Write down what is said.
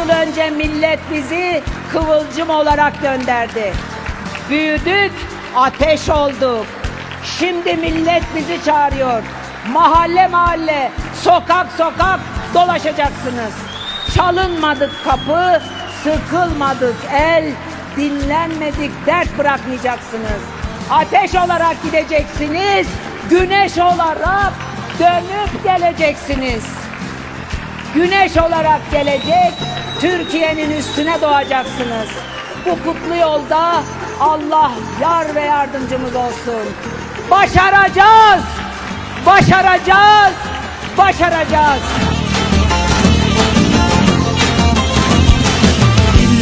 önce millet bizi kıvılcım olarak gönderdi. Büyüdük, ateş olduk. Şimdi millet bizi çağırıyor. Mahalle mahalle, sokak sokak dolaşacaksınız. Çalınmadık kapı, sıkılmadık el, dinlenmedik dert bırakmayacaksınız. Ateş olarak gideceksiniz, güneş olarak dönüp geleceksiniz. Güneş olarak gelecek, Türkiye'nin üstüne doğacaksınız. Bu kutlu yolda Allah yar ve yardımcımız olsun. Başaracağız! Başaracağız! Başaracağız!